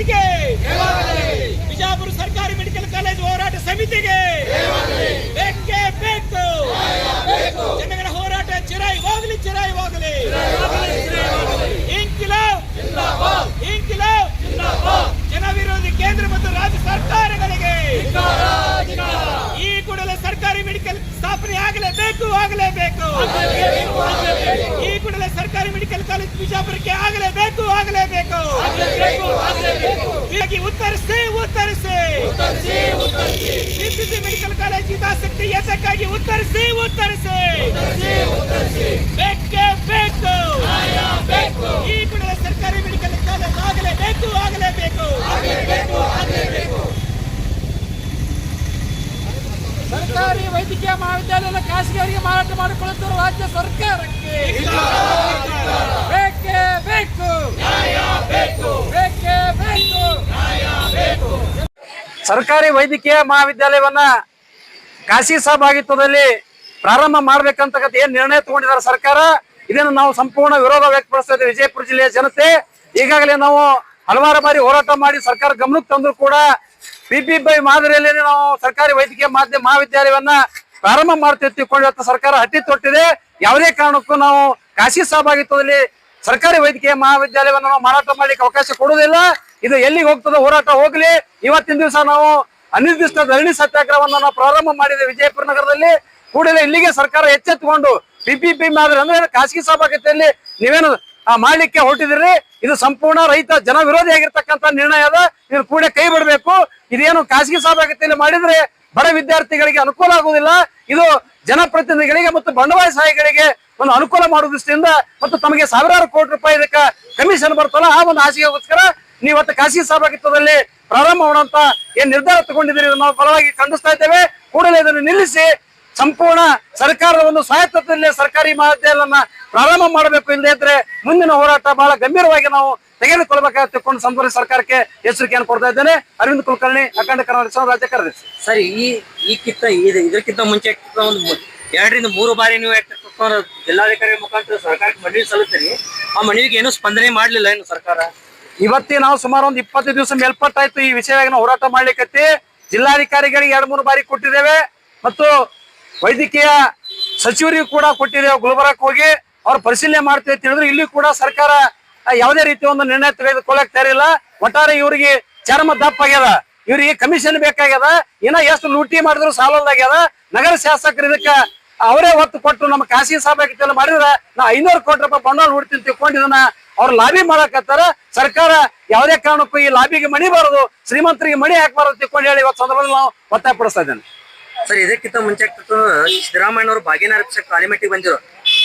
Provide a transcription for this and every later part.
ಸಮಿತಿಗೆ. ಬಿಜಾಪುರ ಸರ್ಕಾರಿ medical college ಹೋರಾಟ ಸಮಿತಿಗೆ. ಬೇಕೇ ಬೇಕು. ಜನಗಳ ಹೋರಾಟ ಚಿರಾಯಿ ಹೋಗಲಿ ಚಿರಾಯಿ ಹೋಗಲಿ. ಇಂಕಿಲಾಬ್ ಇಂಕಿಲಾಬ್ ಜನ ವಿರೋಧಿ ಕೇಂದ್ರ ಮತ್ತು ರಾಜ್ಯ ಸರ್ಕಾರಗಳಿಗೆ. ಈ ಕೂಡಲೇ ಸರ್ಕಾರಿ ಮೆಡಿಕಲ್ ಸ್ಥಾಪನೆ ಆಗಲೇಬೇಕು ಆಗಲೇಬೇಕು. ಈ ಕೂಡಲೇ ಸರ್ಕಾರಿ ಮೆಡಿಕಲ್ ಕಾಲೇಜ್ ಬಿಜಾಪುರಕ್ಕೆ ಆಗಲೇಬೇಕು ಆಗಲೇಬೇಕು. ಹೀಗಾಗಿ ಉತ್ತರಿಸಿ. ಉತ್ತರಿಸಿ ಬಿಸಿಸಿ ಮೆಡಿಕಲ್ ಕಾಲೇಜ್ ಹಿತಾಸಕ್ತಿ ಎಸಕ್ಕಾಗಿ ಉತ್ತರಿಸಿ ಉತ್ತರಿಸಿ. ಬೇಕೇ ಬೇಕು. ಈ ಕೂಡಲೇ ಸರ್ಕಾರಿ ಮೆಡಿಕಲ್ ಕಾಲೇಜ್ ಆಗಲೇಬೇಕು ಆಗಲೇಬೇಕು. ಸರ್ಕಾರಿ ವೈದ್ಯಕೀಯ ಮಹಾವಿದ್ಯಾಲಯದ ಖಾಸಗಿಯವರಿಗೆ ಮಾರಾಟ ಮಾಡಿಕೊಳ್ಳುತ್ತಿರುವ ರಾಜ್ಯ ಸರ್ಕಾರಕ್ಕೆ ಬೇಕೇ ಬೇಕು ಬೇಕೇ ಬೇಕು ಸರ್ಕಾರಿ ವೈದ್ಯಕೀಯ ಮಹಾವಿದ್ಯಾಲಯವನ್ನ ಖಾಸಗಿ ಸಹಭಾಗಿತ್ವದಲ್ಲಿ ಪ್ರಾರಂಭ ಮಾಡ್ಬೇಕಂತಕ್ಕಂಥ ಏನ್ ನಿರ್ಣಯ ತಗೊಂಡಿದ್ದಾರೆ ಸರ್ಕಾರ, ಇದನ್ನು ನಾವು ಸಂಪೂರ್ಣ ವಿರೋಧ ವ್ಯಕ್ತಪಡಿಸ್ತಾ ವಿಜಯಪುರ ಜಿಲ್ಲೆಯ ಜನತೆ, ಈಗಾಗಲೇ ನಾವು ಹಲವಾರು ಬಾರಿ ಹೋರಾಟ ಮಾಡಿ ಸರ್ಕಾರ ಗಮನಕ್ಕೆ ತಂದ್ರು ಕೂಡ ಪಿಪಿಬೈ ಮಾದರಿಯಲ್ಲಿ ನಾವು ಸರ್ಕಾರಿ ವೈದ್ಯಕೀಯ ಮಾಧ್ಯಮ ಮಹಾವಿದ್ಯಾಲಯವನ್ನ ಪ್ರಾರಂಭ ಮಾಡ್ತೀವಿ ತಿಳ್ಕೊಂಡು ಸರ್ಕಾರ ಹಟ್ಟಿ ತೊಟ್ಟಿದೆ. ಯಾವುದೇ ಕಾರಣಕ್ಕೂ ನಾವು ಖಾಸಗಿ ಸಹಭಾಗಿತ್ವದಲ್ಲಿ ಸರ್ಕಾರಿ ವೈದ್ಯಕೀಯ ಮಹಾವಿದ್ಯಾಲಯವನ್ನು ನಾವು ಮಾರಾಟ ಮಾಡ್ಲಿಕ್ಕೆ ಅವಕಾಶ ಕೊಡುವುದಿಲ್ಲ. ಇದು ಎಲ್ಲಿಗೆ ಹೋಗ್ತದೆ ಹೋರಾಟ ಹೋಗ್ಲಿ. ಇವತ್ತಿನ ದಿವಸ ನಾವು ಅನಿರ್ದಿಷ್ಟ ಧರಣಿ ಸತ್ಯಾಗ್ರಹವನ್ನು ನಾವು ಪ್ರಾರಂಭ ಮಾಡಿದ್ದೇವೆ ವಿಜಯಪುರ ನಗರದಲ್ಲಿ. ಕೂಡಲೇ ಇಲ್ಲಿಗೆ ಸರ್ಕಾರ ಎಚ್ಚೆತ್ತುಕೊಂಡು ಪಿಪಿಪಿ ಮಾದರಿ ಅಂದ್ರೆ ಖಾಸಗಿ ಸಭಾಗತಿಯಲ್ಲಿ ನೀವೇನು ಮಾಡ್ಲಿಕ್ಕೆ ಹೊರಟಿದ್ರಿ ಇದು ಸಂಪೂರ್ಣ ರೈತ ಜನ ವಿರೋಧಿ ಆಗಿರ್ತಕ್ಕಂಥ ನಿರ್ಣಯ ಅದ. ಇದು ಕೂಡ ಕೈ ಬಿಡಬೇಕು. ಇದೇನು ಖಾಸಗಿ ಸಭಾಗತಿಯಲ್ಲಿ ಮಾಡಿದ್ರೆ ಬಡ ವಿದ್ಯಾರ್ಥಿಗಳಿಗೆ ಅನುಕೂಲ ಆಗುವುದಿಲ್ಲ. ಇದು ಜನಪ್ರತಿನಿಧಿಗಳಿಗೆ ಮತ್ತು ಬಂಡವಾಳಶಾಹಿಗಳಿಗೆ ಒಂದು ಅನುಕೂಲ ಮಾಡುವ ದೃಷ್ಟಿಯಿಂದ ಮತ್ತು ತಮಗೆ ಸಾವಿರಾರು ಕೋಟಿ ರೂಪಾಯಿ ಇದಕ್ಕೆ ಕಮಿಷನ್ ಬರ್ತಲ್ಲ ಆ ಒಂದು ಆಸೆಗೋಸ್ಕರ ನೀವು ಇವತ್ತು ಖಾಸಗಿ ಸಹಭಾಗಿತ್ವದಲ್ಲಿ ಪ್ರಾರಂಭ ಮಾಡುವಂತ ಏನ್ ನಿರ್ಧಾರ ತಗೊಂಡಿದ್ದೀರಿ ನಾವು ಫಲವಾಗಿ ಖಂಡಿಸ್ತಾ ಇದ್ದೇವೆ. ಕೂಡಲೇ ಇದನ್ನು ನಿಲ್ಲಿಸಿ ಸಂಪೂರ್ಣ ಸರ್ಕಾರದ ಒಂದು ಸ್ವಾಯತ್ತದಲ್ಲಿ ಸರ್ಕಾರಿ ಮಹಾವಿದ್ಯಾಲಯನ ಪ್ರಾರಂಭ ಮಾಡಬೇಕು ಇಲ್ಲದೆ ಇದ್ರೆ ಮುಂದಿನ ಹೋರಾಟ ಬಹಳ ಗಂಭೀರವಾಗಿ ನಾವು ತೆಗೆದುಕೊಳ್ಬೇಕಾಗಿ ತಿಳ್ಕೊಂಡು ಸಂಪೂರ್ಣ ಸರ್ಕಾರಕ್ಕೆ ಎಚ್ಚರಿಕೆಯನ್ನು ಕೊಡ್ತಾ ಇದ್ದೇನೆ. ಅರವಿಂದ್ ಕುಲಕರ್ಣಿ, ಅಖಂಡ ಕರ್ನಾಟಕ ರಾಜ್ಯ ಕಾರ್ಯದರ್ಶಿ. ಸರಿ, ಈ ಈ ಕಿತ್ತ ಇದು ಇದಕ್ಕಿಂತ ಮುಂಚೆ ಒಂದು ಎರಡರಿಂದ ಮೂರು ಬಾರಿ ನೀವು ಜಿಲ್ಲಾಧಿಕಾರಿ ಮುಖಾಂತರ ಸರ್ಕಾರಕ್ಕೆ ಮನವಿ ಸಲ್ಲಿಸ್ತೀರಿ ಆ ಮನವಿಗೆ ಏನು ಸ್ಪಂದನೆ ಮಾಡಲಿಲ್ಲ ಏನು ಸರ್ಕಾರ? ಇವತ್ತಿ ನಾವು ಸುಮಾರು ಒಂದು ಇಪ್ಪತ್ತು ದಿವಸ ಮೇಲ್ಪಟ್ಟಾಯ್ತು ಈ ವಿಷಯವಾಗಿ ನಾವು ಹೋರಾಟ ಮಾಡ್ಲಿಕ್ಕೆ ಜಿಲ್ಲಾಧಿಕಾರಿಗಳಿಗೆ ಎರಡ್ ಮೂರು ಬಾರಿ ಕೊಟ್ಟಿದ್ದೇವೆ. ಮತ್ತು ವೈದ್ಯಕೀಯ ಸಚಿವರಿಗೂ ಕೂಡ ಕೊಟ್ಟಿದ್ದೇವೆ ಗುಲ್ಬರ್ಗಕ್ಕೆ ಹೋಗಿ. ಅವ್ರ ಪರಿಶೀಲನೆ ಮಾಡ್ತೇವೆ ತಿಳಿದ್ರು ಇಲ್ಲಿ ಕೂಡ ಸರ್ಕಾರ ಯಾವುದೇ ರೀತಿ ಒಂದು ನಿರ್ಣಯ ತೆಗೆದುಕೊಳ್ಳಕ್ ತಯಾರಿಲ್ಲ. ಒಟ್ಟಾರೆ ಇವರಿಗೆ ಚರ್ಮ ದಪ್ಪ ಆಗ್ಯದ ಇವರಿಗೆ ಕಮಿಷನ್ ಬೇಕಾಗ್ಯದ. ಇನ್ನ ಎಷ್ಟು ಲೂಟಿ ಮಾಡಿದ್ರು ಸಾಲದಾಗ್ಯದ ನಗರ ಶಾಸಕರು ಇದಕ್ಕ ಅವರೇ ಒತ್ತು ಕೊಟ್ಟು ನಮ್ಮ ಖಾಸಗಿ ಸಭಾಗಿತ್ತೆಲ್ಲ ಮಾಡಿದ್ರೆ ನಾ ಐನೂರು ಕೋಟಿ ರೂಪಾಯಿ ಬಂಡವಾಳ ಹೂಡ್ತೀನಿ ತಿಳ್ಕೊಂಡು ಇದನ್ನ ಅವ್ರು ಲಾಬಿ ಮಾಡಕತ್ತಾರ ಸರ್ಕಾರ ಯಾವುದೇ ಕಾರಣಕ್ಕೂ ಈ ಲಾಬಿಗೆ ಮಣಿ ಬಾರದು ಶ್ರೀಮಂತರಿಗೆ ಮಣಿ ಹಾಕಬಾರದು ತಿಳ್ಕೊಂಡು ಹೇಳಿ ಇವತ್ತು ಸಂದರ್ಭದಲ್ಲಿ ನಾವು ಒತ್ತಾಯ ಪಡಿಸ್ತಾ ಇದ್ದೇನೆ. ಸರ್ ಇದಕ್ಕಿಂತ ಮುಂಚೆ ಸಿದ್ದರಾಮಯ್ಯನವರು ಭಾಗ್ಯನಗರ ಪಕ್ಷಕ್ಕೆ ಆಲಿಮೆಟ್ಟಿಗೆ ಬಂದಿರು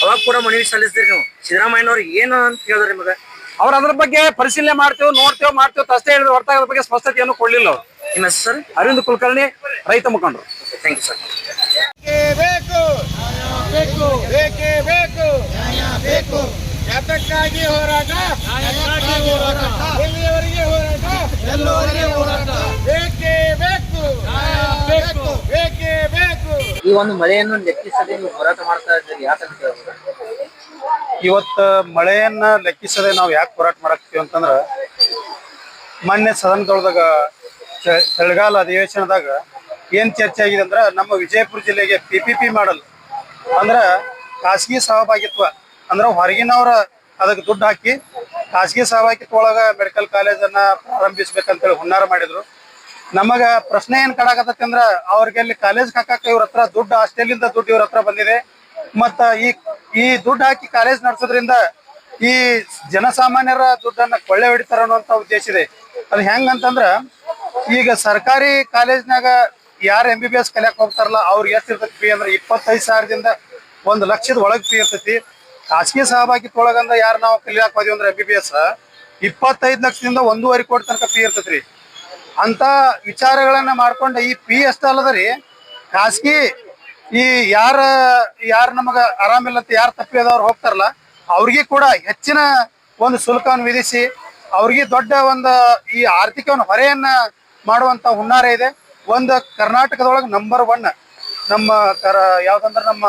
ಅವಾಗ ಕೂಡ ಮನವಿ ಸಲ್ಲಿಸಿದ್ರಿ ನೀವು. ಸಿದ್ದರಾಮಯ್ಯನವರು ಏನು ಅಂತ ಹೇಳಿದ್ರಿ ನಿಮಗೆ? ಅವ್ರು ಅದ್ರ ಬಗ್ಗೆ ಪರಿಶೀಲನೆ ಮಾಡ್ತೇವೆ ನೋಡ್ತೇವೆ ಮಾಡ್ತೇವೆ ಅಷ್ಟೇ ಹೇಳಿದ್ರು. ಹೊರತಾಗಿ ಅದ್ರ ಬಗ್ಗೆ ಸ್ಪಷ್ಟತೆಯನ್ನು ಕೊಡಲಿಲ್ಲ ಅವರು. ನಿಮ್ಮ ಸರ್? ಅರವಿಂದ್ ಕುಲಕರ್ಣಿ ರೈತ ಮುಖಂಡರು. ಥ್ಯಾಂಕ್ ಯು ಸರ್ ಬೇಕು. ಬೇಕು ಬೇಕೇ. ಬೇಕು ಬೇಕು. ಯಾತಕ್ಕಾಗಿ ಹೋರಾಟ. ಎಲ್ಲಿಯವರೆಗೆ ಹೋರಾಟ. ಎಲ್ಲವರೆಗೆ ಹೋರಾಟ. ಬೇಕೇ ಬೇಕು. ಬೇಕು. ಬೇಕೇ ಬೇಕು. ಈ ಒಂದು ಮಳೆಯನ್ನು ಲೆಕ್ಕಿಸದೆ ನೀವು ಹೋರಾಟ ಮಾಡ್ತಾ ಇದ್ದೀರಿ ಯಾಕಂತ ಇವತ್ತು ಮಳೆಯನ್ನ ಲೆಕ್ಕಿಸದೆ ನಾವು ಯಾಕೆ ಹೋರಾಟ ಮಾಡಕ್ತೀವಿ ಅಂತಂದ್ರ ಮೊನ್ನೆ ಸದನದೊಳದಾಗ ಚ- ಚಳಿಗಾಲ ಅಧಿವೇಶನದಾಗ ಏನ್ ಚರ್ಚೆ ಆಗಿದೆ ಅಂದ್ರ ನಮ್ಮ ವಿಜಯಪುರ ಜಿಲ್ಲೆಗೆ ಪಿ ಪಿ ಪಿ ಮಾಡಲ್. ಅಂದ್ರ ಖಾಸಗಿ ಸಹಭಾಗಿತ್ವ. ಅಂದ್ರ ಹೊರಗಿನವ್ರ ಅದಕ್ಕೆ ದುಡ್ಡು ಹಾಕಿ ಖಾಸಗಿ ಸಹಭಾಗಿತ್ವೊಳಗ ಮೆಡಿಕಲ್ ಕಾಲೇಜನ್ನ ಪ್ರಾರಂಭಿಸ್ಬೇಕಂತೇಳಿ ಹುನ್ನಾರ ಮಾಡಿದ್ರು. ನಮಗ ಪ್ರಶ್ನೆ ಏನ್ ಕಡಾಕತ್ತಂದ್ರ ಅವ್ರಿಗೆ ಅಲ್ಲಿ ಕಾಲೇಜ್ ಹಾಕಾಕ ಇವ್ರ ಹತ್ರ ದುಡ್ಡು ಆಸ್ಟ್ರೇಲಿಯಿಂದ ದುಡ್ಡು ಇವ್ರ ಹತ್ರ ಬಂದಿದೆ. ಮತ್ತ ಈ ಈ ದುಡ್ಡು ಹಾಕಿ ಕಾಲೇಜ್ ನಡೆಸೋದ್ರಿಂದ ಈ ಜನಸಾಮಾನ್ಯರ ದುಡ್ಡನ್ನ ಕೊಳ್ಳೆ ಹೊಡಿತಾರ ಅನ್ನುವಂತ ಉದ್ದೇಶ ಇದೆ. ಅದು ಹೆಂಗಂತಂದ್ರ ಈಗ ಸರ್ಕಾರಿ ಕಾಲೇಜ್ನಾಗ ಯಾರು ಎಂ ಬಿ ಬಿ ಎಸ್ ಕಲಿಯಕ್ ಹೋಗ್ತಾರಲ್ಲ ಅವ್ರಿಗೆ ಎಷ್ಟು ಇರ್ತೈತಿ ಫೀ ಅಂದ್ರೆ ಇಪ್ಪತ್ತೈದು ಸಾವಿರದಿಂದ ಒಂದು ಲಕ್ಷದ ಒಳಗೆ ಫೀ ಇರ್ತೈತಿ. ಖಾಸಗಿ ಒಳಗಂದ ಯಾರು ನಾವು ಕಲಿಯಾಕ್ ಹೋದ್ವಿ ಅಂದ್ರೆ ಎಂ ಬಿ ಬಿ ಎಸ್ ಇಪ್ಪತ್ತೈದು ಲಕ್ಷದಿಂದ ಒಂದೂವರೆ ಕೋಟಿ ತನಕ ಫೀ ಇರ್ತೈತ್ರಿ. ಅಂತ ವಿಚಾರಗಳನ್ನ ಮಾಡ್ಕೊಂಡು ಈ ಪಿ ಅಷ್ಟ ಅಲ್ಲದರಿ, ಖಾಸಗಿ ಈ ಯಾರ, ಯಾರು ನಮಗ ಆರಾಮಿಲ್ಲ ಅಂತ ಯಾರು ತಪ್ಪಿದವ್ರು ಹೋಗ್ತಾರಲ್ಲ, ಅವ್ರಿಗೆ ಕೂಡ ಹೆಚ್ಚಿನ ಒಂದು ಶುಲ್ಕವನ್ನು ವಿಧಿಸಿ ಅವ್ರಿಗೆ ದೊಡ್ಡ ಒಂದು ಈ ಆರ್ಥಿಕ ಒಂದು ಹೊರೆಯನ್ನ ಮಾಡುವಂತ ಹುನ್ನಾರ ಇದೆ. ಒಂದು ಕರ್ನಾಟಕದೊಳಗೆ ನಂಬರ್ ಒನ್ ನಮ್ಮ ಯಾವ್ದಂದ್ರ ನಮ್ಮ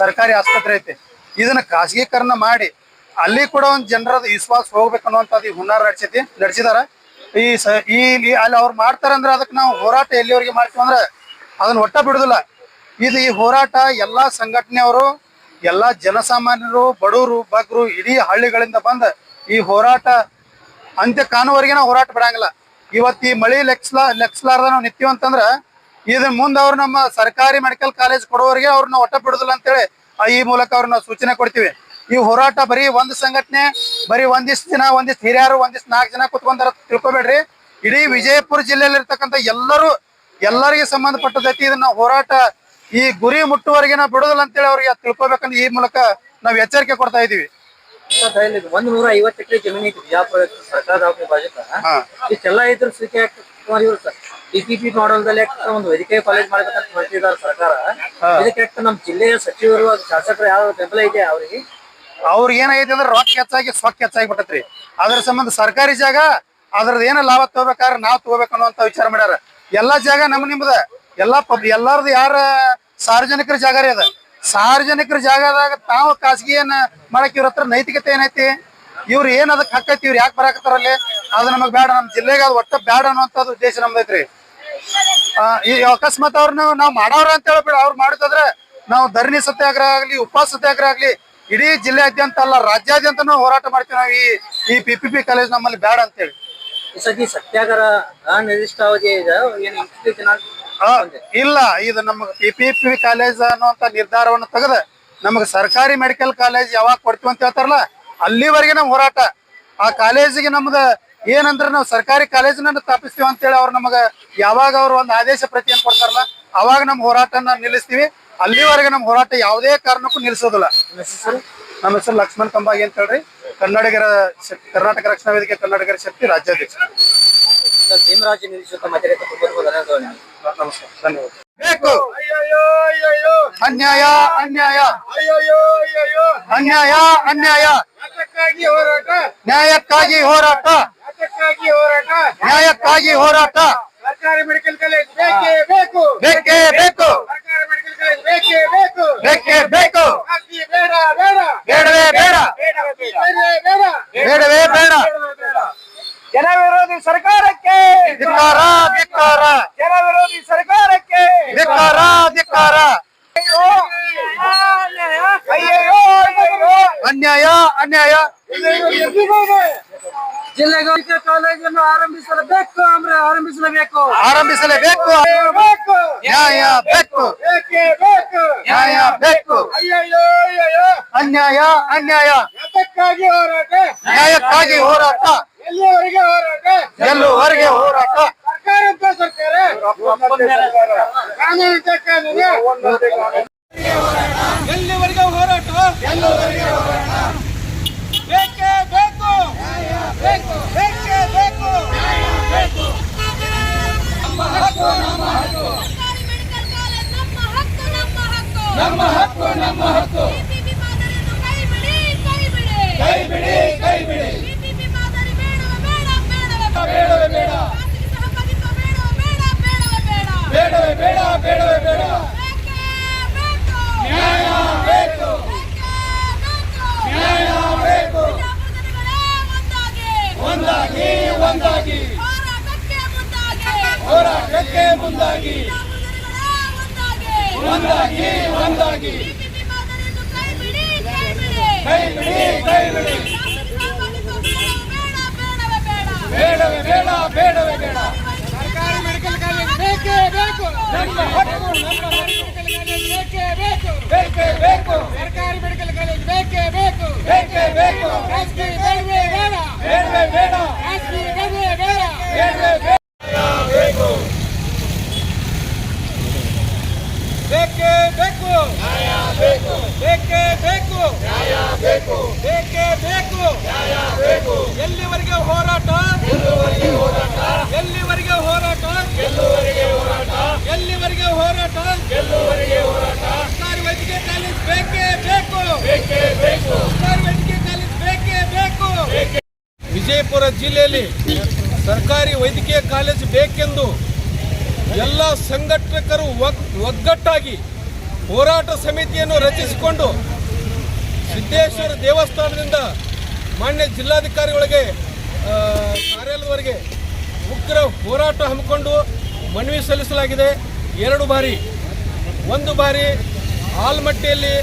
ಸರ್ಕಾರಿ ಆಸ್ಪತ್ರೆ ಐತಿ. ಇದನ್ನ ಖಾಸಗೀಕರಣ ಮಾಡಿ ಅಲ್ಲಿ ಕೂಡ ಒಂದು ಜನರದ ವಿಶ್ವಾಸ ಹೋಗ್ಬೇಕು ಅನ್ನುವಂಥದ್ದು ಈ ಹುನ್ನಾರ ನಡ್ಸೈತಿ ನಡೆಸಿದಾರ. ಈ ಸ, ಈ ಅಲ್ಲಿ ಅವ್ರು ಮಾಡ್ತಾರಂದ್ರೆ ಅದಕ್ಕೆ ನಾವು ಹೋರಾಟ ಎಲ್ಲಿವರೆಗೆ ಮಾಡ್ತೀವಿ ಅಂದ್ರೆ ಅದನ್ನ ಒಟ್ಟ ಬಿಡುದಿಲ್ಲ. ಇದು ಈ ಹೋರಾಟ ಎಲ್ಲಾ ಸಂಘಟನೆಯವರು, ಎಲ್ಲಾ ಜನಸಾಮಾನ್ಯರು, ಬಡವರು ಬಗ್ರು ಇಡೀ ಹಳ್ಳಿಗಳಿಂದ ಬಂದ ಈ ಹೋರಾಟ ಅಂತ್ಯ ಕಾಣುವವರೆಗೆ ನಾವು ಹೋರಾಟ ಬಿಡಂಗಿಲ್ಲ. ಇವತ್ತು ಈ ಮಳಿ ಲೆಕ್ಸ್ಲಾ, ಲೆಕ್ಸ್ಲಾರ್ದ ನಾವು ಅಂತಂದ್ರ ಇದನ್ನ ಮುಂದೆ ಅವ್ರು ನಮ್ಮ ಸರ್ಕಾರಿ ಮೆಡಿಕಲ್ ಕಾಲೇಜ್ ಕೊಡೋವರೆಗೆ ಅವ್ರನ್ನ ಒಟ್ಟ ಬಿಡುದಿಲ್ಲ ಅಂತೇಳಿ ಈ ಮೂಲಕ ಅವ್ರನ್ನ ಸೂಚನೆ ಕೊಡ್ತೀವಿ. ಈ ಹೋರಾಟ ಬರೀ ಒಂದ್ ಸಂಘಟನೆ ಬರೀ ಒಂದಿಷ್ಟು ಜನ ಒಂದಿಷ್ಟು ಹಿರಿಯರು ಒಂದಿಷ್ಟು ನಾಲ್ಕು ಜನ ಕುತ್ಕೊಂಡಾರ ತಿಳ್ಕೊಬೇಡ್ರಿ. ಇಡೀ ವಿಜಯಪುರ ಜಿಲ್ಲೆಯಲ್ಲಿ ಇರ್ತಕ್ಕಂಥ ಎಲ್ಲರೂ ಎಲ್ಲರಿಗೆ ಸಂಬಂಧಪಟ್ಟದೈತಿ ಇದನ್ನ ಹೋರಾಟ. ಈ ಗುರಿ ಮುಟ್ಟುವರೆಗೆ ನಾವು ಬಿಡೋದಿಲ್ಲ ಅಂತೇಳಿ ಅವ್ರಿಗೆ ತಿಳ್ಕೊಬೇಕಂದ್ರೆ ಈ ಮೂಲಕ ನಾವು ಎಚ್ಚರಿಕೆ ಕೊಡ್ತಾ ಇದೀವಿ ಒಂದ್ ನೂರ ಐವತ್ತು ಎಕರೆ ಜಮೀನು ಐತಿ ಬಿಜಾಪುರ ಸರ್ಕಾರ ದವಾಖಾನೆ ಬಾಜುಕ ಹಾ. ಇಷ್ಟೆಲ್ಲ ಇದ್ರ ಸಿಕ್ಕಿ ಆಗ್ತದೆ ಪಿ ಪಿ ಪಿ ಮಾಡಲ್ದಲ್ಲಿ ಒಂದು ವೈದ್ಯಕೀಯ ಕಾಲೇಜ್ ಮಾಡ್ಬೇಕಂತ ಹೊರಟಿದ್ದಾರೆ ಸರ್ಕಾರ. ಇದಕ್ಕೆ ನಮ್ಮ ಜಿಲ್ಲೆಯ ಸಚಿವರು ಶಾಸಕರು ಯಾವ ಬೆಂಬಲ ಇದೆ ಅವರಿಗೆ? ಅವ್ರಿಗೆ ಏನಾಗೈತಿ ಅಂದ್ರೆ ರೊಕ್ಕ ಹೆಚ್ಚಾಗಿ ಸೊಕ್ಕ ಹೆಚ್ಚಾಗಿ ಬಿಟ್ಟತ್ರಿ ಅದ್ರ ಸಂಬಂಧ ಸರ್ಕಾರಿ ಜಾಗ ಅದ್ರದ್ದು ಏನ ಲಾಭ ತಗೋಬೇಕಾದ್ರೆ ನಾವ್ ತಗೋಬೇಕು ಅನ್ನುವಂತ ವಿಚಾರ ಮಾಡ್ಯಾರ. ಎಲ್ಲಾ ಜಾಗ ನಮ್ ನಿಮ್ದ. ಎಲ್ಲಾ ಪಬ್ ಎಲ್ಲಾರ್ದು ಯಾರ ಸಾರ್ವಜನಿಕರ ಜಾಗ ರೀ ಅದ. ಸಾರ್ವಜನಿಕರ ಜಾಗದಾಗ ತಾವು ಖಾಸಗಿ ಏನ್ ಮಾಡಕ್ ಇವ್ರ ಹತ್ರ ನೈತಿಕತೆ ಏನೈತಿ? ಇವ್ರು ಏನ್ ಅದಕ್ಕೆ ಹಕ್ಕೈತಿ ಇವ್ರು ಯಾಕೆ ಬರಾಕತ್ತಾರಲ್ಲಿ ಅದು ನಮಗ್ ಬೇಡ ನಮ್ ಜಿಲ್ಲೆಗೆ ಅದು ಒಟ್ಟ ಬೇಡ ಅನ್ನುವಂಥದ್ದು ಉದ್ದೇಶ ನಮ್ದೈತ್ರಿ. ಈ ಅಕಸ್ಮಾತ್ ಅವ್ರನ್ನ ನಾವು ಮಾಡೋರು ಅಂತ ಹೇಳ್ಬಿಡ. ಅವ್ರು ಮಾಡುತ್ತಂದ್ರೆ ನಾವು ಧರಣಿ ಸತ್ಯಾಗ್ರಹ ಆಗ್ಲಿ ಉಪವಾಸ ಸತ್ಯಾಗ್ರಹ ಆಗ್ಲಿ ಇಡೀ ಜಿಲ್ಲೆಯಾದ್ಯಂತ ಅಲ್ಲ ರಾಜ್ಯಾದ್ಯಂತ ನಾವು ಹೋರಾಟ ಮಾಡ್ತೀವಿ ನಾವು ಈ ಈ ಪಿ ಪಿ ಪಿ ಕಾಲೇಜ್ ನಮ್ಮಲ್ಲಿ ಬೇಡ ಅಂತೇಳಿ. ಹೇಳಿ ಸತಿ ಸತ್ಯಾಗ್ರಹ ಅನಿರ್ದಿಷ್ಟಾವಧಿ ಇಲ್ಲ ಇದು ನಮಗೆ ಪಿ ಪಿ ಪಿ ಕಾಲೇಜ್ ಅನ್ನುವಂತ ನಿರ್ಧಾರವನ್ನು ತೆಗೆದ ನಮಗೆ ಸರ್ಕಾರಿ ಮೆಡಿಕಲ್ ಕಾಲೇಜ್ ಯಾವಾಗ ಕೊಡ್ತೀವಿ ಅಂತ ಹೇಳ್ತಾರಲ್ಲ ಅಲ್ಲಿವರೆಗೆ ನಮ್ಮ ಹೋರಾಟ. ಆ ಕಾಲೇಜಿಗೆ ನಮ್ದು ಏನಂದ್ರೆ ನಾವು ಸರ್ಕಾರಿ ಕಾಲೇಜಿನ ಸ್ಥಾಪಿಸ್ತೀವಿ ಅಂತೇಳಿ ಅವ್ರು ನಮಗೆ ಯಾವಾಗ ಅವ್ರು ಒಂದು ಆದೇಶ ಪ್ರತಿಯನ್ನು ಕೊಡ್ತಾರಲ್ಲ ಅವಾಗ ನಮ್ಮ ಹೋರಾಟನ ನಿಲ್ಲಿಸ್ತೀವಿ. ಅಲ್ಲಿವರೆಗೆ ನಮ್ಮ ಹೋರಾಟ ಯಾವುದೇ ಕಾರಣಕ್ಕೂ ನಿಲ್ಲಿಸೋದಿಲ್ಲ. ನಿಮ್ಮ ಹೆಸರು? ನಮ್ಮ ಹೆಸರು ಲಕ್ಷ್ಮಣ್ ಕಂಬಾಗಿ ಅಂತ ಹೇಳ್ರಿ. ಕನ್ನಡಿಗರ ಶಕ್ತಿ ಕರ್ನಾಟಕ ರಕ್ಷಣಾ ವೇದಿಕೆ ಕನ್ನಡಿಗರ ಶಕ್ತಿ ರಾಜ್ಯಾಧ್ಯಕ್ಷ. ಸರ್ ಭೀಮರಾಜ್ ನಮಸ್ಕಾರ ಧನ್ಯವಾದ. ಬೇಕು. ಅನ್ಯಾಯ ಅನ್ಯಾಯ. ಅನ್ಯಾಯ ಅನ್ಯಾಯ. ಹೋರಾಟ. ನ್ಯಾಯಕ್ಕಾಗಿ ಹೋರಾಟ. ಅದಕ್ಕಾಗಿ ಹೋರಾಟ. ನ್ಯಾಯಕ್ಕಾಗಿ ಹೋರಾಟ. ಸರ್ಕಾರಿ ಮೆಡಿಕಲ್ ಕಾಲೇಜ್ ಬೇಕೇ ಬೇಕು. ಬೇಕೇ ಬೇಕು. ಸರ್ಕಾರಿ ಮೆಡಿಕಲ್ ಕಾಲೇಜ್ ಬೇಕೇ ಬೇಕು. ಬೇಕೇ ಬೇಕು. ಖಾಸಗಿ ಬೇಡ ಬೇಡ. ಬೇಡವೇ ಬೇಡ. ಬೇಡವೇ ಬೇಡ. ಬೇಡವೇ ಬೇಡ. ಜನ ವಿರೋಧಿ ಸರ್ಕಾರಕ್ಕೆ. ಧಿಕ್ಕಾರ ಧಿಕ್ಕಾರ. ಜನ ವಿರೋಧಿ ಸರ್ಕಾರಕ್ಕೆ. ಧಿಕ್ಕಾರ ಧಿಕ್ಕಾರ. ಅಯ್ಯಯ್ಯೋ ಅಯ್ಯಯ್ಯೋ ಅನ್ಯಾಯ ಅನ್ಯಾಯ ಜಿಲ್ಲೆಗಳಿಗೆ ಕಾಲೇಜನ್ನು ಆರಂಭಿಸಲೇಬೇಕು ಅಂದ್ರೆ ಆರಂಭಿಸಲೇಬೇಕು. ಆರಂಭಿಸಲೇಬೇಕು. ಬೇಕು ನ್ಯಾಯ ಬೇಕು. ಬೇಕೇ ಬೇಕು? ನ್ಯಾಯ ಬೇಕು. ಅಯ್ಯಯ್ಯೋ ಅಯ್ಯಯ್ಯೋ. ಅನ್ಯಾಯ ಅನ್ಯಾಯ. ಅದಕ್ಕಾಗಿ ಹೋರಾಟ. ನ್ಯಾಯಕ್ಕಾಗಿ ಹೋರಾಟ. ಎಲ್ಲಿವರೆಗೆ ಹೋರಾಟ. ಎಲ್ಲುವರೆಗೆ ಹೋರಾಟ. ಸರ್ಕಾರ ಅಂತ ಸರ್ಕಾರ. ಕಾನೂನು ಕಾನೂನು. ಎಲ್ಲಿವರೆಗೆ ಹೋರಾಟ. ಬೇಕೇ ಬೇಕು ಬೇಕೇ ಬೇಕು ಬೇಕು ನಮ್ಮ ಹಕ್ಕು ನಮ್ಮ ಹಕ್ಕು ನಮ್ಮ ಹಕ್ಕು ನಮ್ಮ ಹಕ್ಕು ಕೈ ಬಿಡಿ ಕೈ ಬಿಡಿ ಬೇಡವೇ ಬೇಡ ಬೇಡವೇ ಬೇಡ ಬೇಡವೇ ಬೇಡ ನ್ಯಾಯ ಬೇಕು. ನ್ಯಾಯ ಒಂದಾಗಿ ಒಂದಾಗಿ. ಹೋರಾಟಕ್ಕೆ ಮುಂದಾಗಿ. ಒಂದಾಗಿ. ಒಂದಾಗಿ ಕೈ ಬಿಡಿ ಕೈ ಬಿಡಿ. ಬೇಡವೇ ಬೇಡ ಬೇಡವೇ ಬೇಡ ಸರ್ಕಾರಿ ಮೆಡಿಕಲ್ ಕಾಲೇಜ್ ಬೇಕೇ ಬೇಕು ನಮ್ಮ ಹಕ್ಕು ನಮ್ಮ ಮೆಡಿಕಲ್ ಕಾಲೇಜ್ ಬೇಕೇ ಬೇಕು ಬೇಕೇ ಬೇಕು ಸರ್ಕಾರಿ ಮೆಡಿಕಲ್ ಕಾಲೇಜ್ ಬೇಕೇ. ಬೇಕು ಬೇಕೇ ಬೇಕು ಬೇಡ ಬೇಡ ಬೇಡವೇ ಬೇಡ ಬೇಕೇ ಬೇಕು ನ್ಯಾಯ ಬೇಕು ಬೇಕೇ ಬೇಕು ನ್ಯಾಯ ಬೇಕು ಬೇಕೇ ಬೇಕು ನ್ಯಾಯ ಬೇಕು ಎಲ್ಲಿವರೆಗೆ ಹೋರಾಟ ಎಲ್ಲಿವರೆಗೆ ಹೋರಾಟ ಎಲ್ಲಿವರೆಗೆ ಹೋರಾಟ ಎಲ್ಲಿವರೆಗೆ ಹೋರಾಟ ಎಲ್ಲಿವರೆಗೆ ಹೋರಾಟ ಎಲ್ಲಿವರೆಗೆ ಹೋರಾಟ ಸರ್ಕಾರಿ ವೈದ್ಯಕೀಯ ಕಾಲೇಜ್ ಬೇಕೇ ಬೇಕು ಬೇಕೇ ಬೇಕು ಸರ್ಕಾರಿ ವೈದ್ಯಕೀಯ ಕಾಲೇಜ್ ಬೇಕೇ ಬೇಕು ವಿಜಯಪುರ ಜಿಲ್ಲೆಯಲ್ಲಿ ಸರ್ಕಾರಿ ವೈದ್ಯಕೀಯ ಕಾಲೇಜು ಬೇಕೆಂದು ಎಲ್ಲ ಸಂಘಟಕರು ಒಗ್- ಒಗ್ಗಟ್ಟಾಗಿ ಹೋರಾಟ ಸಮಿತಿಯನ್ನು ರಚಿಸಿಕೊಂಡು ಸಿದ್ದೇಶ್ವರ ದೇವಸ್ಥಾನದಿಂದ ಮಾನ್ಯ ಜಿಲ್ಲಾಧಿಕಾರಿಗಳಿಗೆ ಕಾರ್ಯಾಲಯದವರೆಗೆ ಉಗ್ರ ಹೋರಾಟ ಹಮ್ಮಿಕೊಂಡು ಮನವಿ ಸಲ್ಲಿಸಲಾಗಿದೆ. ಎರಡು ಬಾರಿ. ಒಂದು ಬಾರಿ ಆಲ್ಮಟ್ಟಿಯಲ್ಲಿ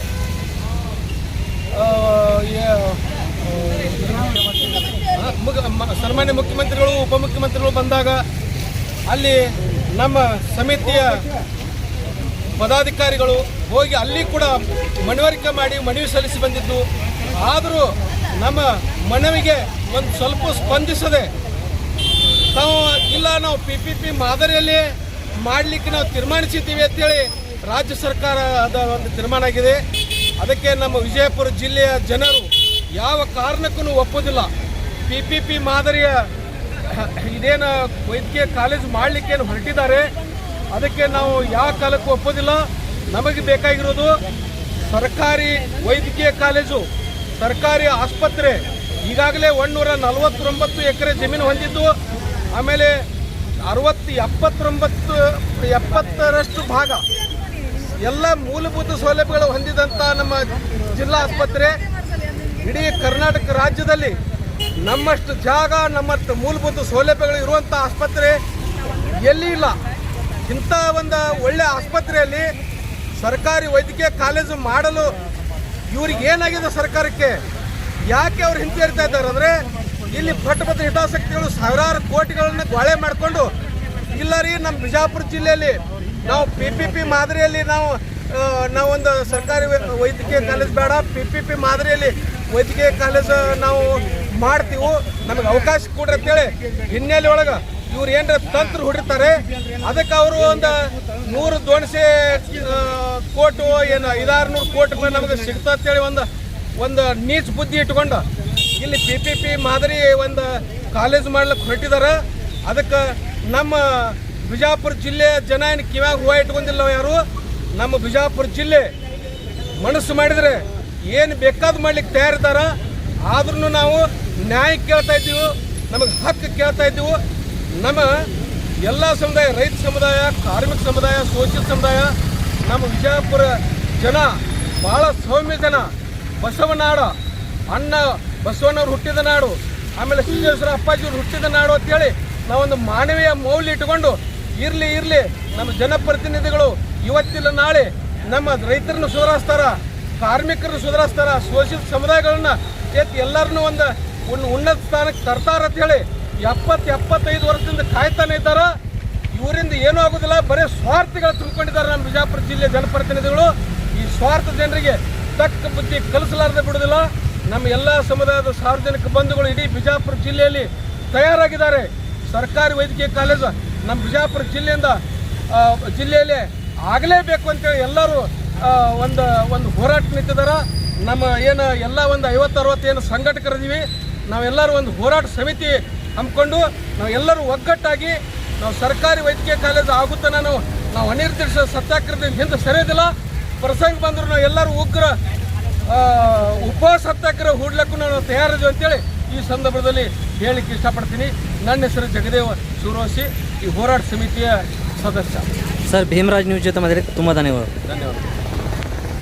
ಸನ್ಮಾನ್ಯ ಮುಖ್ಯಮಂತ್ರಿಗಳು, ಉಪಮುಖ್ಯಮಂತ್ರಿಗಳು ಬಂದಾಗ ಅಲ್ಲಿ ನಮ್ಮ ಸಮಿತಿಯ ಪದಾಧಿಕಾರಿಗಳು ಹೋಗಿ ಅಲ್ಲಿ ಕೂಡ ಮನವರಿಕೆ ಮಾಡಿ ಮನವಿ ಸಲ್ಲಿಸಿ ಬಂದಿದ್ದು. ಆದರೂ ನಮ್ಮ ಮನವಿಗೆ ಒಂದು ಸ್ವಲ್ಪ ಸ್ಪಂದಿಸದೆ ತಾವು ಇಲ್ಲ, ನಾವು ಪಿ ಪಿ ಪಿ ಮಾದರಿಯಲ್ಲಿ ಮಾಡಲಿಕ್ಕೆ ನಾವು ತೀರ್ಮಾನಿಸಿದ್ದೀವಿ ಅಂತೇಳಿ ರಾಜ್ಯ ಸರ್ಕಾರದ ಒಂದು ತೀರ್ಮಾನ ಆಗಿದೆ. ಅದಕ್ಕೆ ನಮ್ಮ ವಿಜಯಪುರ ಜಿಲ್ಲೆಯ ಜನರು ಯಾವ ಕಾರಣಕ್ಕೂ ಒಪ್ಪೋದಿಲ್ಲ. ಪಿ ಪಿ ಪಿ ಮಾದರಿಯ ಇದೇನು ವೈದ್ಯಕೀಯ ಕಾಲೇಜು ಮಾಡಲಿಕ್ಕೇನು ಹೊರಟಿದ್ದಾರೆ? ಅದಕ್ಕೆ ನಾವು ಯಾವ ಕಾಲಕ್ಕೂ ಒಪ್ಪೋದಿಲ್ಲ. ನಮಗೆ ಬೇಕಾಗಿರೋದು ಸರ್ಕಾರಿ ವೈದ್ಯಕೀಯ ಕಾಲೇಜು, ಸರ್ಕಾರಿ ಆಸ್ಪತ್ರೆ. ಈಗಾಗಲೇ ಒಂದೂರ ನಲವತ್ತೊಂಬತ್ತು ಎಕರೆ ಜಮೀನು ಹೊಂದಿದ್ದು, ಆಮೇಲೆ ಅರವತ್ತು ಎಪ್ಪತ್ತೊಂಬತ್ತು ಎಪ್ಪತ್ತರಷ್ಟು ಭಾಗ ಎಲ್ಲ ಮೂಲಭೂತ ಸೌಲಭ್ಯಗಳು ಹೊಂದಿದಂಥ ನಮ್ಮ ಜಿಲ್ಲಾ ಆಸ್ಪತ್ರೆ. ಇಡೀ ಕರ್ನಾಟಕ ರಾಜ್ಯದಲ್ಲಿ ನಮ್ಮಷ್ಟು ಜಾಗ, ನಮ್ಮಷ್ಟು ಮೂಲಭೂತ ಸೌಲಭ್ಯಗಳು ಇರುವಂಥ ಆಸ್ಪತ್ರೆ ಎಲ್ಲಿ ಇಲ್ಲ. ಇಂಥ ಒಂದು ಒಳ್ಳೆ ಆಸ್ಪತ್ರೆಯಲ್ಲಿ ಸರ್ಕಾರಿ ವೈದ್ಯಕೀಯ ಕಾಲೇಜು ಮಾಡಲು ಇವ್ರಿಗೆ ಏನಾಗಿದೆ ಸರ್ಕಾರಕ್ಕೆ? ಯಾಕೆ ಅವ್ರು ಹಿಂತಿರ್ತಾ ಇದ್ದಾರೆ? ಅಂದರೆ ಇಲ್ಲಿ ಪಟ್ಟಭದ್ರ ಹಿತಾಸಕ್ತಿಗಳು ಸಾವಿರಾರು ಕೋಟಿಗಳನ್ನು ಗೋಳೆ ಮಾಡಿಕೊಂಡು, ಇಲ್ಲ ರೀ ನಮ್ಮ ಬಿಜಾಪುರ ಜಿಲ್ಲೆಯಲ್ಲಿ ನಾವು ಪಿ ಪಿ ಪಿ ಮಾದರಿಯಲ್ಲಿ ನಾವು ನಾವೊಂದು ಸರ್ಕಾರಿ ವೈದ್ಯಕೀಯ ಕಾಲೇಜ್ ಬೇಡ. ಪಿ ಪಿ ಪಿ ಮಾದರಿಯಲ್ಲಿ ವೈದ್ಯಕೀಯ ಕಾಲೇಜು ನಾವು ಮಾಡ್ತೀವಿ, ನಮಗೆ ಅವಕಾಶ ಕೊಡ್ರಿ ಅಂತೇಳಿ ಹಿನ್ನೆಲೆ ಒಳಗೆ ಇವ್ರು ಏನ್ರ ತಂತ್ರ ಹೊಡಿತಾರೆ, ಅದಕ್ಕೆ ಅವರು ಒಂದು ನೂರು ದೋಣಸೆ ಕೋಟು, ಏನು ಐದಾರು ನೂರು ಕೋಟಿ ನಮಗೆ ಸಿಗ್ತದೆ ಅಂತೇಳಿ ಒಂದು ಒಂದು ನೀಚ್ ಬುದ್ಧಿ ಇಟ್ಕೊಂಡು ಇಲ್ಲಿ ಪಿ ಪಿ ಪಿ ಮಾದರಿ ಒಂದು ಕಾಲೇಜ್ ಮಾಡ್ಲಿಕ್ಕೆ ಹೊರಟಿದ್ದಾರೆ ಅದಕ್ಕೆ ನಮ್ಮ ಬಿಜಾಪುರ ಜಿಲ್ಲೆ ಜನ ಏನು ಕಿವ್ಯಾಗ ಹೂವು ಇಟ್ಕೊಂಡಿಲ್ಲ ಯಾರು, ನಮ್ಮ ಬಿಜಾಪುರ ಜಿಲ್ಲೆ ಮನಸ್ಸು ಮಾಡಿದರೆ ಏನು ಬೇಕಾದ ಮಾಡ್ಲಿಕ್ಕೆ ತಯಾರಿದ್ದಾರ ಆದ್ರೂ ನಾವು ನ್ಯಾಯ ಕೇಳ್ತಾ ಇದ್ದೀವಿ, ನಮಗೆ ಹಕ್ಕು ಕೇಳ್ತಾ ಇದ್ದೀವಿ. ನಮ್ಮ ಎಲ್ಲ ಸಮುದಾಯ, ರೈತ ಸಮುದಾಯ, ಕಾರ್ಮಿಕ ಸಮುದಾಯ ಸೋಷಿಯಲ್ ಸಮುದಾಯ, ನಮ್ಮ ವಿಜಯಪುರ ಜನ ಭಾಳ ಸೌಮ್ಯ ಜನ ಬಸವನಾಡ ಅಣ್ಣ ಬಸವಣ್ಣವ್ರು ಹುಟ್ಟಿದ ನಾಡು, ಆಮೇಲೆ ಸಿದ್ದೇಶ್ವರ ಅಪ್ಪಾಜಿಯವ್ರು ಹುಟ್ಟಿದ ನಾಡು ಅಂತೇಳಿ ನಾವೊಂದು ಮಾನವೀಯ ಮೌಲ್ಯ ಇಟ್ಟುಕೊಂಡು ಇರಲಿ ಇರಲಿ, ನಮ್ಮ ಜನಪ್ರತಿನಿಧಿಗಳು ಇವತ್ತಿಲ್ಲ, ನಾಳೆ ನಮ್ಮ ರೈತರನ್ನು ಸುಧಾರಿಸ್ತಾರ, ಕಾರ್ಮಿಕರನ್ನು ಸುಧಾರಿಸ್ತಾರ ಸೋಷಿಯಲ್ ಸಮುದಾಯಗಳನ್ನ ಎತ್ತಿ ಎಲ್ಲರನ್ನೂ ಒಂದು ಒಂದು ಉನ್ನತ ಸ್ಥಾನಕ್ಕೆ ತರ್ತಾರೆ ಅಂತ ಹೇಳಿ ಎಪ್ಪತ್ತು ಎಪ್ಪತ್ತೈದು ವರ್ಷದಿಂದ ಕಾಯ್ತಾನೆ ಇದ್ದಾರ. ಇವರಿಂದ ಏನೂ ಆಗೋದಿಲ್ಲ. ಬರೀ ಸ್ವಾರ್ಥಿಗಳು ತುಂಬಿಕೊಂಡಿದ್ದಾರೆ ನಮ್ಮ ಬಿಜಾಪುರ ಜಿಲ್ಲೆ ಜನಪ್ರತಿನಿಧಿಗಳು. ಈ ಸ್ವಾರ್ಥ ಜನರಿಗೆ ತಕ್ಕ ಬುದ್ಧಿ ಕಲಿಸಲಾರದೆ ಬಿಡೋದಿಲ್ಲ. ನಮ್ಮ ಎಲ್ಲ ಸಮುದಾಯದ ಸಾರ್ವಜನಿಕ ಬಂಧುಗಳು ಇಡೀ ಬಿಜಾಪುರ ಜಿಲ್ಲೆಯಲ್ಲಿ ತಯಾರಾಗಿದ್ದಾರೆ. ಸರ್ಕಾರಿ ವೈದ್ಯಕೀಯ ಕಾಲೇಜು ನಮ್ಮ ಬಿಜಾಪುರ ಜಿಲ್ಲೆಯಿಂದ ಜಿಲ್ಲೆಯಲ್ಲಿ ಆಗಲೇಬೇಕು ಅಂತೇಳಿ ಎಲ್ಲರೂ ಒಂದು ಒಂದು ಹೋರಾಟ ನಿಂತಿದ್ದಾರೆ. ನಮ್ಮ ಏನು ಎಲ್ಲ ಒಂದು ಐವತ್ತು ಅರವತ್ತು ಏನು ಸಂಘಟಕರಿದ್ದೀವಿ ನಾವೆಲ್ಲರೂ ಒಂದು ಹೋರಾಟ ಸಮಿತಿ ಹಮ್ಮಿಕೊಂಡು ನಾವೆಲ್ಲರೂ ಒಗ್ಗಟ್ಟಾಗಿ ನಾವು ಸರ್ಕಾರಿ ವೈದ್ಯಕೀಯ ಕಾಲೇಜು ಆಗುತ್ತೆ ನಾವು ನಾವು ಅನಿರ್ದಿಷ್ಟ ಸತ್ಯಾಗ್ರಹದಿಂದ ಹಿಂದೆ ಸರಿಯೋದಿಲ್ಲ. ಪ್ರಸಂಗ ಬಂದರೂ ನಾವು ಎಲ್ಲರೂ ಉಗ್ರ ಉಪ ಉಪವಾಸ ಸತ್ಯಾಗ್ರಹ ಹೂಡ್ಲಕ್ಕೂ ನಾವು ತಯಾರಿದ್ವಿ ಅಂತೇಳಿ ಈ ಸಂದರ್ಭದಲ್ಲಿ ಹೇಳಿಕ್ಕೆ ಇಷ್ಟಪಡ್ತೀನಿ. ನನ್ನ ಹೆಸರು ಜಗದೇವ ಸೂರೋಸಿ ಈ ಹೋರಾಟ ಸಮಿತಿಯ ಸದಸ್ಯ. ಸರ್ ಭೀಮರಾಜ್ ನ್ಯೂಸ್ ಜೊತೆ ಮಾತಾಡಿ ತುಂಬ ಧನ್ಯವಾದ ಧನ್ಯವಾದ